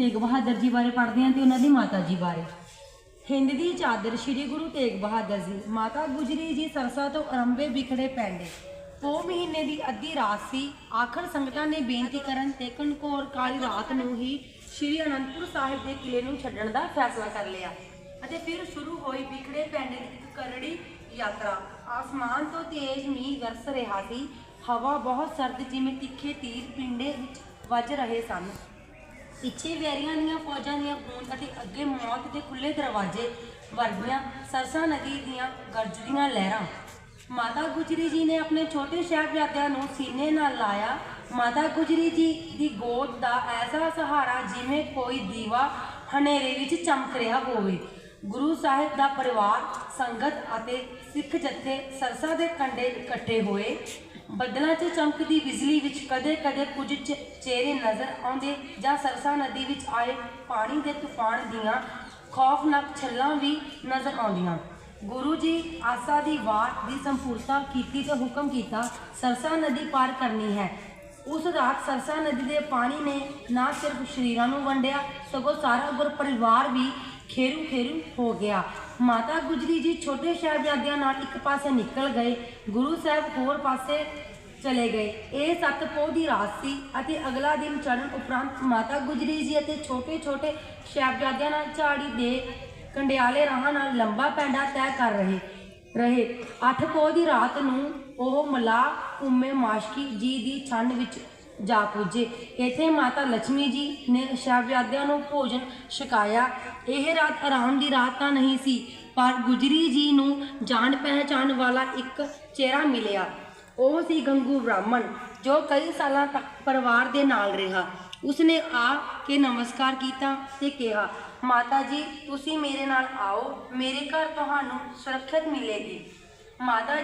ਤੇਗ ਬਹਾਦਰ ਜੀ ਬਾਰੇ ਪੜ੍ਹਦੇ ਹਾਂ ਤੇ ਉਹਨਾਂ ਦੀ ਮਾਤਾ ਜੀ ਬਾਰੇ। ਹਿੰਦ ਦੀ ਚਾਦਰ ਸ੍ਰੀ ਗੁਰੂ ਤੇਗ ਬਹਾਦਰ ਜੀ, ਮਾਤਾ ਗੁਜਰੀ ਜੀ ਸਰਸਾ ਤੋਂ ਅਰੰਭੇ ਵਿਖੜੇ ਪੈਂਦੇ। ਪੋ ਮਹੀਨੇ ਦੀ ਅੱਧੀ ਰਾਤ ਸੀ, ਆਖਰ ਸੰਗਤਾਂ ਨੇ ਬੇਨਤੀ ਕਰਨ ਤੇ ਕਣਕੋਰ ਕਾਲੀ ਰਾਤ ਨੂੰ ਹੀ ਸ੍ਰੀ ਅਨੰਦਪੁਰ ਸਾਹਿਬ ਦੇ ਕਿਲੇ ਨੂੰ ਛੱਡਣ ਦਾ ਫੈਸਲਾ ਕਰ ਲਿਆ ਅਤੇ ਫਿਰ ਸ਼ੁਰੂ ਹੋਈ ਵਿਖੜੇ ਪੈਂਦੇ ਦੀ ਕਰੜੀ ਯਾਤਰਾ। ਆਸਮਾਨ ਤੋਂ ਤੇਜ਼ ਮੀਂਹ ਵਰਸ ਰਿਹਾ ਸੀ, ਹਵਾ ਬਹੁਤ ਸਰਦ ਜਿਵੇਂ ਤਿੱਖੇ ਤੀਰ ਪਿੰਡੇ ਵਿੱਚ ਵੱਜ ਰਹੇ ਸਨ। ਪਿੱਛੇ ਵੈਰੀਆਂ ਦੀਆਂ ਫੌਜਾਂ ਦੀਆਂ ਗੂੰਜ ਅਤੇ ਅੱਗੇ ਮੌਤ ਦੇ ਖੁੱਲੇ ਦਰਵਾਜ਼ੇ ਵਰਗੀਆਂ ਸਰਸਾ ਨਦੀ ਦੀਆਂ ਗਰਜਦੀਆਂ ਲਹਿਰਾਂ। ਮਾਤਾ ਗੁਜਰੀ ਜੀ ਨੇ ਆਪਣੇ ਛੋਟੇ ਸਾਹਿਬਜ਼ਾਦਿਆਂ ਨੂੰ ਸੀਨੇ ਨਾਲ ਲਾਇਆ। ਮਾਤਾ ਗੁਜਰੀ ਜੀ ਦੀ ਗੋਦ ਦਾ ਐਸਾ ਸਹਾਰਾ ਜਿਵੇਂ ਕੋਈ ਦੀਵਾ ਹਨੇਰੇ ਵਿੱਚ ਚਮਕ ਰਿਹਾ ਹੋਵੇ। ਗੁਰੂ ਸਾਹਿਬ ਦਾ ਪਰਿਵਾਰ, ਸੰਗਤ ਅਤੇ ਸਿੱਖ ਜਥੇ ਸਰਸਾ ਦੇ ਕੰਢੇ ਇਕੱਠੇ ਹੋਏ। ਬੱਦਲਾਂ 'ਚ ਚਮਕਦੀ ਬਿਜਲੀ ਵਿੱਚ ਕਦੇ-ਕਦੇ ਕੁਝ ਚਿਹਰੇ ਨਜ਼ਰ ਆਉਂਦੇ ਜਾਂ ਸਰਸਾ ਨਦੀ ਵਿੱਚ ਆਏ ਪਾਣੀ ਦੇ ਤੂਫਾਨ ਦੀਆਂ ਖੌਫਨਾਕ ਛੱਲਾਂ ਵੀ ਨਜ਼ਰ ਆਉਂਦੀਆਂ। ਗੁਰੂ ਜੀ ਆਸਾ ਦੀ ਵਾਰ ਦੀ ਸੰਪੂਰਤਾ ਕੀਤੀ ਤੇ ਹੁਕਮ ਕੀਤਾ, ਸਰਸਾ ਨਦੀ ਪਾਰ ਕਰਨੀ ਹੈ। ਉਸ ਰਾਤ ਸਰਸਾ ਨਦੀ ਦੇ ਪਾਣੀ ਨੇ ਨਾ ਸਿਰਫ ਸ਼ਰੀਰਾਂ ਨੂੰ ਵੰਡਿਆ, ਸਗੋਂ ਸਾਰਾ ਗੁਰ ਪਰਿਵਾਰ ਵੀ ਖੇਰੂ ਖੇਰੂ ਹੋ ਗਿਆ। ਮਾਤਾ ਗੁਜਰੀ ਜੀ ਛੋਟੇ ਸਾਹਿਬਜ਼ਾਦਿਆਂ ਨਾਲ ਇੱਕ ਪਾਸੇ ਨਿਕਲ ਗਏ, ਗੁਰੂ ਸਾਹਿਬ ਹੋਰ ਪਾਸੇ ਚਲੇ ਗਏ। ਇਹ ਸੱਤ ਪੋਹ ਦੀ ਰਾਤ ਸੀ ਅਤੇ ਅਗਲਾ ਦਿਨ ਚੜ੍ਹਨ ਉਪਰੰਤ ਮਾਤਾ ਗੁਜਰੀ ਜੀ ਅਤੇ ਛੋਟੇ ਛੋਟੇ ਸਾਹਿਬਜ਼ਾਦਿਆਂ ਨਾਲ ਝਾੜੀ ਦੇ ਕੰਡਿਆਲੇ ਰਾਹਾਂ ਨਾਲ ਲੰਬਾ ਪੈਂਡਾ ਤੈਅ ਕਰ ਰਹੇ ਰਹੇ। ਅੱਠ ਪੋਹ ਦੀ ਰਾਤ ਨੂੰ ਉਹ ਮਲਾ ਉਮੇ ਮਾਸ਼ਕੀ ਜੀ ਦੀ ਛੰਨ ਵਿੱਚ ਜਾ ਪੁੱਜੇ। ਇੱਥੇ ਮਾਤਾ ਲక్ష్ਮੀ ਜੀ ਨੇ ਸਾਹਿਬਜ਼ਾਦਿਆਂ ਨੂੰ ਭੋਜਨ ਛਕਾਇਆ। ਇਹ ਰਾਤ ਆਰਾਮ ਦੀ ਰਾਤ ਤਾਂ ਨਹੀਂ ਸੀ, ਪਰ ਗੁਜਰੀ ਜੀ ਨੂੰ ਜਾਣ ਪਹਿਚਾਣ ਵਾਲਾ ਇੱਕ ਚਿਹਰਾ ਮਿਲਿਆ। ਉਹ ਸੀ ਗੰਗੂ ਬ੍ਰਾਹਮਣ, ਜੋ ਕਈ ਸਾਲਾਂ ਤੱਕ ਪਰਿਵਾਰ ਦੇ ਨਾਲ ਰਿਹਾ। ਉਸਨੇ ਆ ਕੇ ਨਮਸਕਾਰ ਕੀਤਾ ਤੇ ਕਿਹਾ, ਮਾਤਾ ਜੀ, ਤੁਸੀਂ ਮੇਰੇ ਨਾਲ ਆਓ, ਮੇਰੇ ਘਰ ਤੁਹਾਨੂੰ ਸੁਰੱਖਿਅਤ ਮਿਲੇਗੀ। ਮਾਤਾ ਜੀ